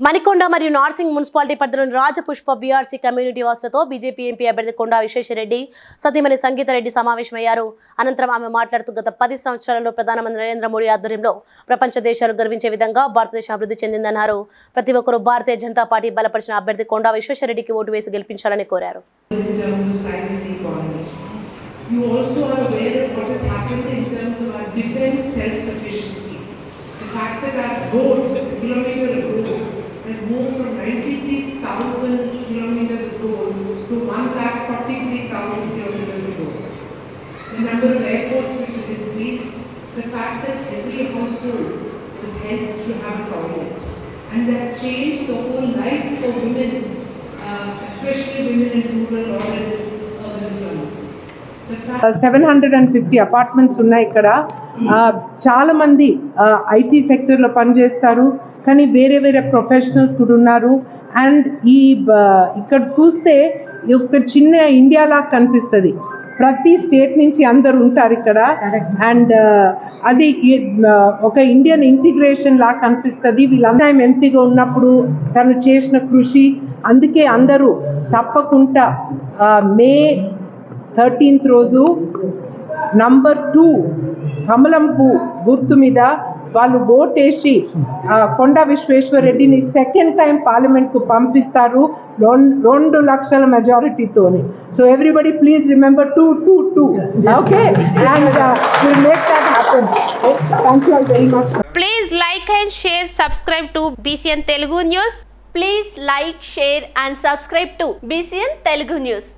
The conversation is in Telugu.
మణికొండ మరియు నార్సింగ్ మున్సిపాలిటీ పరిధిలోని రాజపుష్ప బీఆర్సీ కమ్యూనిటీ వాసులతో బీజేపీ ఎంపీ అభ్యర్థి కొండా విశ్వేశ్వరరెడ్డి సతీమణి సంగీతారెడ్డి సమావేశమయ్యారు అనంతరం ఆమె మాట్లాడుతూ గత పది సంవత్సరాలలో ప్రధానమంత్రి నరేంద్ర మోడీ ఆధ్వర్యంలో ప్రపంచ దేశాలు గర్వించే విధంగా భారతదేశం అభివృద్ధి చెందిందన్నారు ప్రతి ఒక్కరూ భారతీయ జనతా పార్టీ బలపరిచిన అభ్యర్థి కొండా విశ్వేశ్వరరెడ్డికి ఓటు వేసి గెలిపించాలని కోరారు. You also are aware of what has happened in terms of our defense self-sufficiency. The fact that our roads, kilometer of roads, has moved from 93,000 kilometers of road to 1,43,000 kilometers of roads. The number of airports which has increased, the fact that every household was helped to have a toilet. And that changed the whole life for women, uh, especially women in rural or in urban slums. The fact seven hundred and fifty apartments ఉన్నాయి ఇక్కడ చాలా మంది ఐటీ సెక్టర్లో పనిచేస్తారు కానీ వేరే వేరే ప్రొఫెషనల్స్ కూడా ఉన్నారు అండ్ ఈ ఇక్కడ చూస్తే ఒక చిన్న ఇండియా లాగా కనిపిస్తుంది ప్రతి స్టేట్ నుంచి అందరు ఉంటారు ఇక్కడ. అండ్ అది ఈ- ఆ, ఒక ఇండియన్ ఇంటిగ్రేషన్ లాగా కనిపిస్తుంది. వీళ్ళందరూ ఎంపీగా ఉన్నప్పుడు తను చేసిన కృషి. అందుకే అందరూ తప్పకుండా మే థర్టీన్త్ రోజు నంబర్ టూ కమలం పూ గుర్తు మీద వాళ్ళు ఓటేసి ఆ, కొండా విశ్వేశ్వరరెడ్డిని సెకండ్ టైం పార్లమెంట్కు పంపిస్తారు రెండు రెండు లక్షల మెజారిటీతోని so everybody please remember two two two okay and will make that happen thank you very much please like share and subscribe to BCN Telugu news